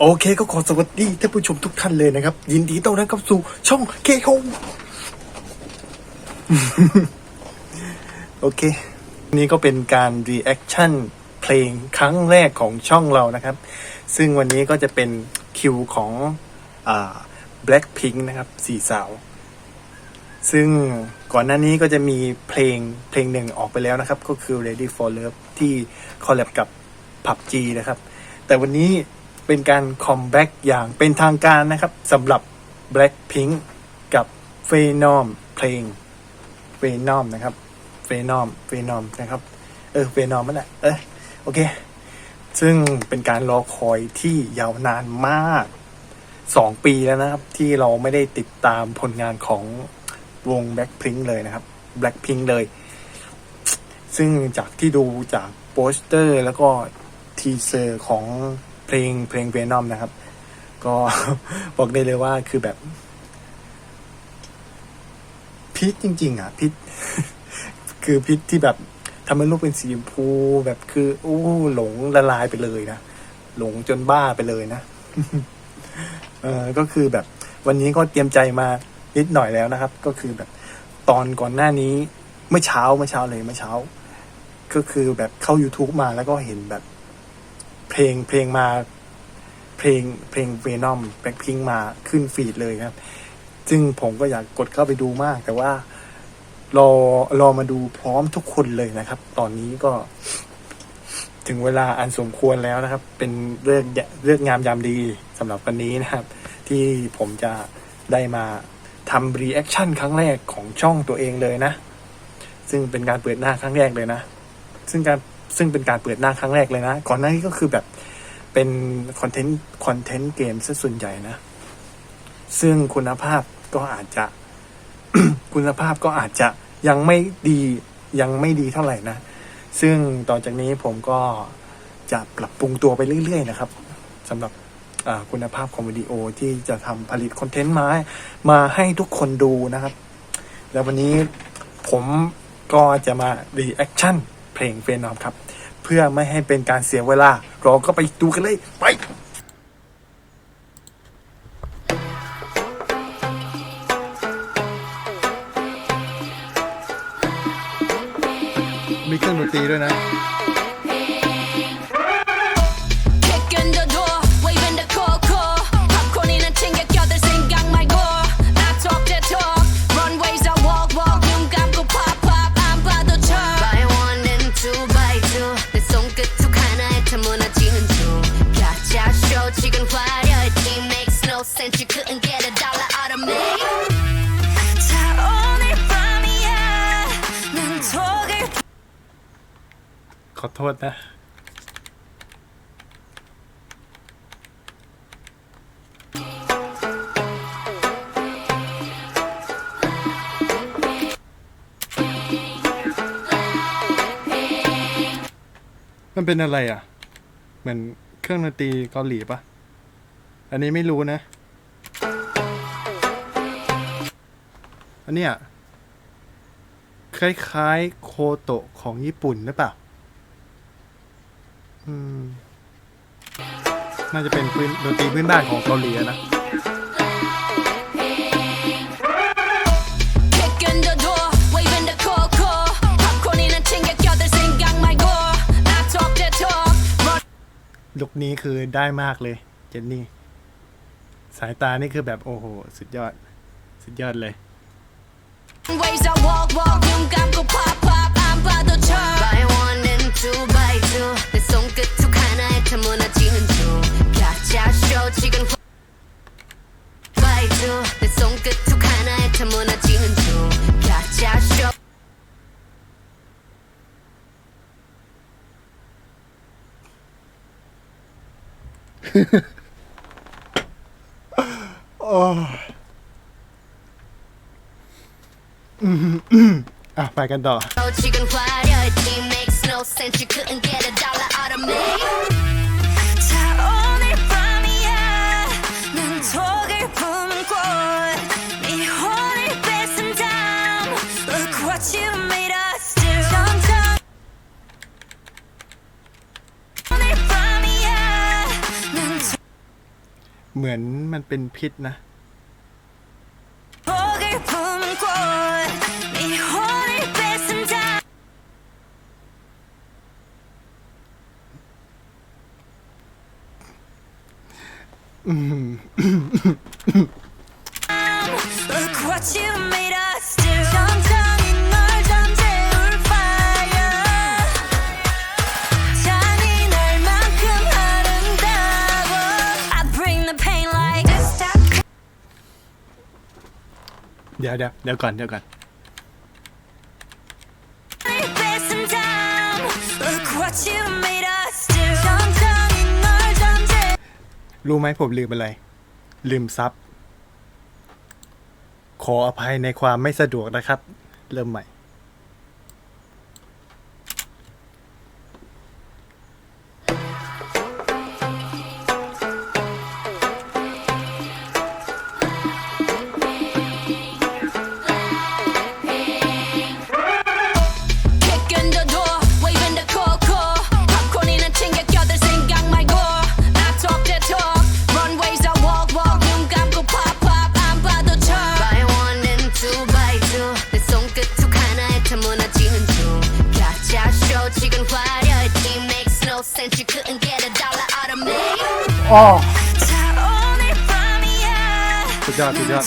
โอเคก็ขอสวัสดีท่านผู้ชมทุกท่านเลยนะครับ ยินดีต้อนรับเข้าสู่ช่องเคโฮโอเค นี่ก็เป็นการรีแอคชั่นเพลงครั้งแรกของช่องเรานะครับ ซึ่งวันนี้ก็จะเป็นคิวของอ่า Blackpink นะครับสี่สาว ซึ่งก่อนหน้านี้ก็จะมีเพลงเพลงหนึ่งออกไปแล้วนะครับ ก็คือ Ready for Love ที่คอลแลบกับ PUBG นะครับ แต่วันนี้ เป็นการคอมแบ็กอย่างเป็นทางการนะครับสำหรับ Blackpink กับ Phenom เพลง Phenom นะครับ Phenom Phenom นะครับ เออ Phenom นั่นแหละเออโอเค ซึ่งเป็นการรอคอยที่ยาวนานมากสองปีแล้วนะครับ ที่เราไม่ได้ติดตามผลงานของวง Blackpink เลยนะครับ Blackpink เลย ซึ่งจากที่ดูจากโปสเตอร์แล้วก็ทีเซอร์ของ เพลงเพลงเวนอมนะครับ ก็บอกได้เลยว่าคือแบบพิษจริง ๆ อะพิษคือพิษที่แบบทำให้ลูกเป็นสีชมพูแบบคืออู้หลงละลายไปเลยนะหลงจนบ้าไปเลยนะเออก็คือแบบ วันนี้ก็เตรียมใจมานิดหน่อยแล้วนะครับ ก็คือแบบตอนก่อนหน้านี้เมื่อเช้าเมื่อเช้าเลยเมื่อเช้า ก็คือแบบเข้า YouTube มาแล้วก็เห็นแบบ เพลงเพลงมาเพลงเพลงเวนอมแบ็คพิงมาขึ้นฟีดเลยครับ ซึ่งผมก็อยากกดเข้าไปดูมาก แต่ว่ารอรอมาดูพร้อมทุกคนเลยนะครับ ตอนนี้ก็ ถึงเวลาอันสมควรแล้วนะครับ เป็นเรื่องเรื่องงามยามดีสำหรับวันนี้นะครับ ที่ผมจะได้มาทำรีแอคชั่นครั้งแรกของช่องตัวเองเลยนะ ซึ่งเป็นการเปิดหน้าครั้งแรกเลยนะ ซึ่งการ ซึ่งเป็นการเปิดหน้าครั้งแรกเลยนะ ก่อนหน้านี้ก็คือแบบเป็นคอนเทนต์คอนเทนต์เกมซะส่วนใหญ่นะ ซึ่งคุณภาพก็อาจจะ คุณภาพก็อาจจะยังไม่ดียังไม่ดีเท่าไหร่นะ ซึ่งต่อจากนี้ผมก็จะปรับปรุงตัวไปเรื่อย ๆ นะครับสำหรับคุณภาพของวิดีโอที่จะทำผลิตคอนเทนต์มาให้มาให้ทุกคนดูนะครับ แล้ววันนี้ผมก็จะมารีแอคชั่นเพลงเฟนอมครับ เพื่อไม่ให้เป็นการเสียเวลา เราก็ไปดูกันเลยไปมีเครื่องดนตรีด้วยนะ อโทษนะ มันเป็นอะไรอะ เหมือนเครื่องดนตรีเกาหลีปะอันนี้ไม่รู้นะ อันเนี้ยคล้ายๆ โคโตะของญี่ปุ่นหรือเปล่า น่าจะเป็นพื้นดนตรีพื้นบ้านของเกาหลีนะลุกนี้คือได้มากเลยเจนนี่ สายตานี่คือแบบโอ้โห สุดยอด สุดยอดเลย 참 무너진 oh. ah. 난 톡을 품고 네 혼을 뺏은 다음 Look what you made us do 점점 오늘 밤이야 난 เหมือนมันเป็นพิษนะ Look what you made us do 천천히 널 잠재울 fire 잔인할 만큼 아름다워 I bring the pain like this stop เดี๋ยวเดี๋ยวเดี๋ยวก่อนเดี๋ยวก่อน รู้ไหมผมลืมอะไร ลืมซับ ขออภัยในความไม่สะดวกนะครับ เริ่มใหม่ ออสุดยอดสุดยอด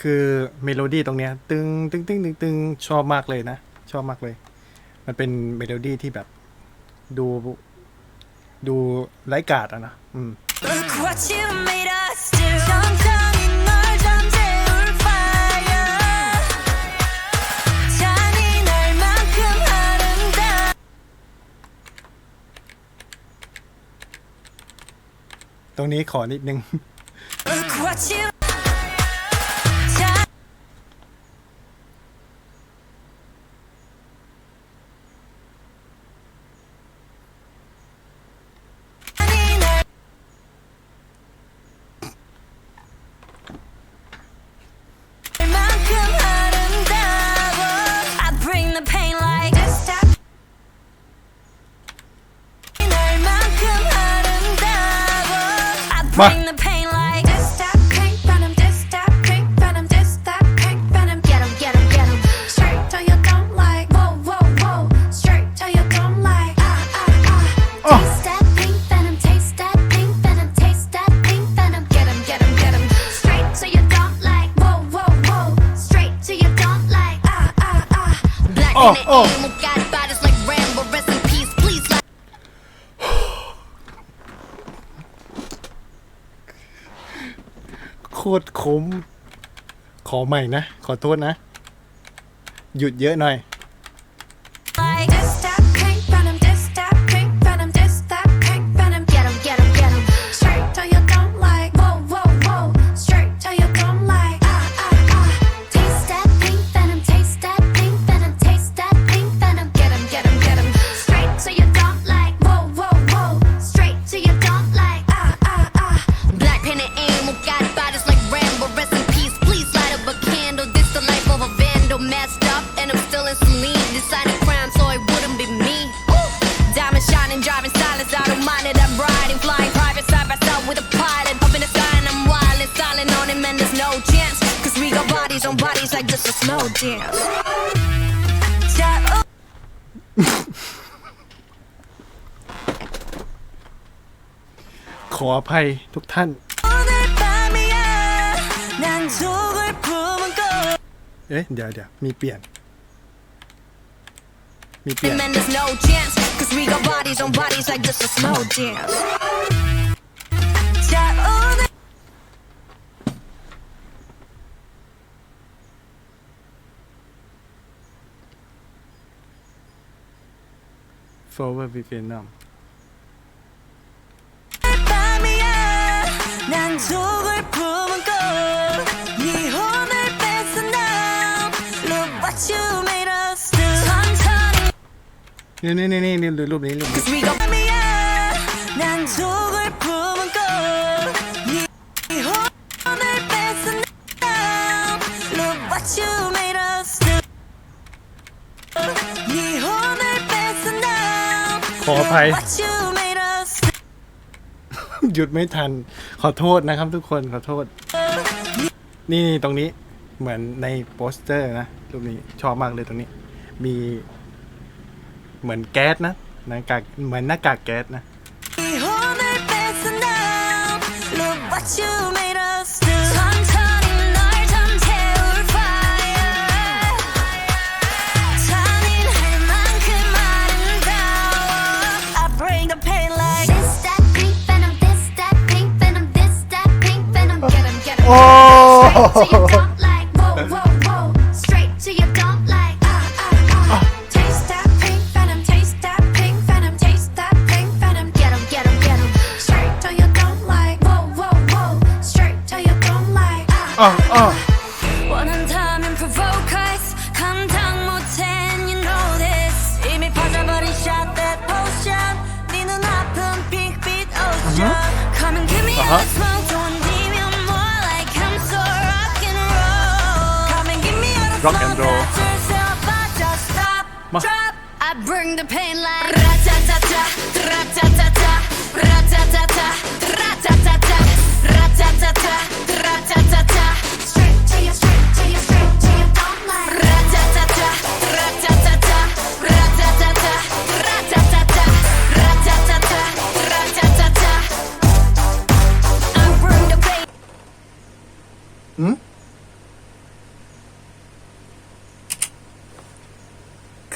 คือเมโลดี้ตรงนี้ตึงตึงตึงตึงชอบมากเลยนะ ชอบมากเลย มันเป็นเมโลดี้ที่แบบดูดูไร้กาดอะนะ อืม ตรงนี้ขอนิดนึง Mwah. คตรคมขอใหม่นะ ขอโทษนะ หยุดเยอะหน่อย ขออภัยทุกท่าน เอ๊ะเดี๋ยวเดี๋ยวมีเปลี่ยน มีเปลี่ยน forward Vietnam 난 속을 품고 네 혼을 뺏어 now Look what you made us do 천천히 นี่นี่นี่นี่นี่รูปนี้รูปนี้ Cause we got 밤이야 난 속을 품고 네 혼을 뺏어 now Look what you made us do 네 혼을 뺏어 now ขอ ออภัย What you made us หยุดไม่ทัน ขอโทษนะครับทุกคนขอโทษ นี่ตรงนี้เหมือนในโปสเตอร์นะรูปนี้ชอบมากเลยตรงนี้ มีเหมือนแก๊สนะหน้ากากเหมือนหน้ากากแก๊สนะ 好好 Rock and roll. Ma. I bring the pain like.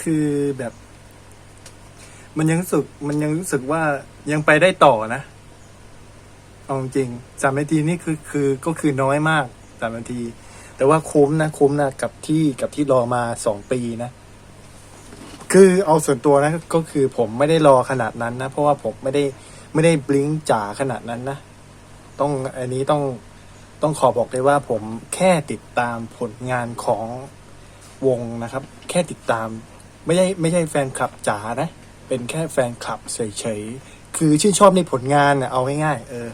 คือแบบ มันยังรู้สึก มันยังรู้สึกว่ายังไปได้ต่อนะเอาจริงสามนาทีนี่คือคือก็คือน้อยมากสามนาที แต่ว่าคุ้มนะคุ้มนะกับที่กับที่รอมาสองปีนะคือเอาส่วนตัวนะก็คือผมไม่ได้รอขนาดนั้นนะ เพราะว่าผมไม่ได้ไม่ได้บลิงจ๋าขนาดนั้นนะต้องอันนี้ต้องต้องขอบอกเลยว่าผมแค่ติดตามผลงานของวงนะครับ แค่ติดตาม ไม่ใช่ไม่ใช่แฟนคลับจ๋านะ เป็นแค่แฟนคลับเฉยๆ คือชื่นชอบในผลงานนะเอาง่ายๆ เออ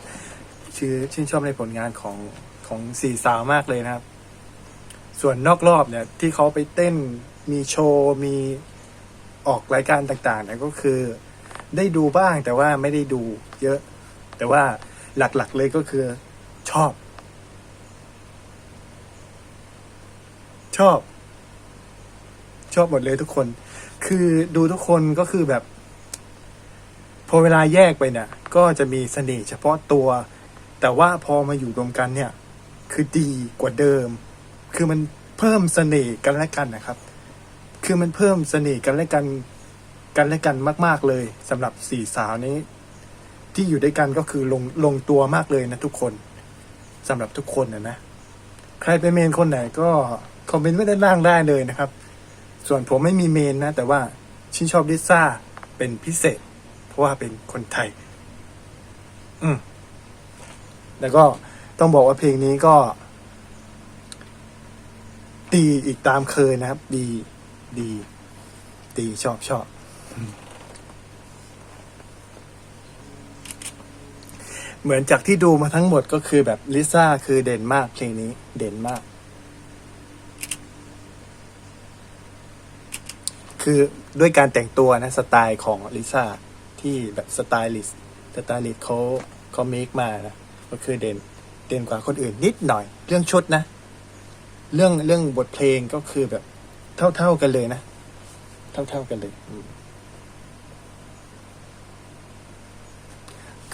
ชื่อชื่นชอบในผลงานของของสี่สาวมากเลยนะครับ ส่วนนอกรอบเนี่ย ที่เขาไปเต้นมีโชว์มีออกรายการต่างๆเนี่ยก็คือ ได้ดูบ้างแต่ว่าไม่ได้ดูเยอะ แต่ว่าหลักๆเลยก็คือชอบ ชอบ ชอบหมดเลยทุกคน คือดูทุกคนก็คือแบบ พอเวลาแยกไปเนี่ย ก็จะมีเสน่ห์เฉพาะตัว แต่ว่าพอมาอยู่รวมกันเนี่ย คือดีกว่าเดิม คือมันเพิ่มเสน่ห์กันและกันนะครับ คือมันเพิ่มเสน่ห์กันและกันกันและกันมาก ๆเลยสำหรับสี่สาวนี้ ที่อยู่ด้วยกันก็คือลงลงตัวมากเลยนะทุกคนสำหรับทุกคนนะนะ ใครเป็นเมนคนไหนก็คอมเมนต์ไว้ด้านล่างได้เลยนะครับ ส่วนผมไม่มีเมนนะ แต่ว่าชื่นชอบลิซ่าเป็นพิเศษ เพราะว่าเป็นคนไทย อืมแล้วก็ต้องบอกว่าเพลงนี้ก็ดีอีกตามเคยนะครับ ดีดีดีชอบชอบ เหมือนจากที่ดูมาทั้งหมดก็คือแบบลิซ่าคือเด่นมากเพลงนี้ เด่นมาก คือด้วยการแต่งตัวนะสไตล์ของลิซ่าที่แบบสไตลิสสไตลิสเขาเขาเมคมานะก็คือเด่นเด่นกว่าคนอื่นนิดหน่อย เรื่องชุดนะ เรื่องเรื่องบทเพลงก็คือแบบเท่า ๆกันเลยนะ เท่า ๆกันเลย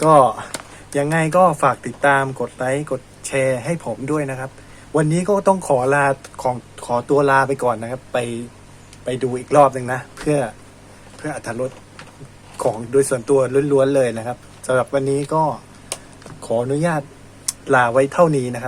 ก็ยังไงก็ฝากติดตามกดไลค์กดแชร์ให้ผมด้วยนะครับ วันนี้ก็ต้องขอลาของขอตัวลาไปก่อนนะครับ ไป ไปดูอีกรอบหนึ่งนะ เพื่อเพื่ออัธรสของโดยส่วนตัวล้วนๆเลยนะครับสำหรับวันนี้ก็ขออนุญาตลาไว้เท่านี้นะครับ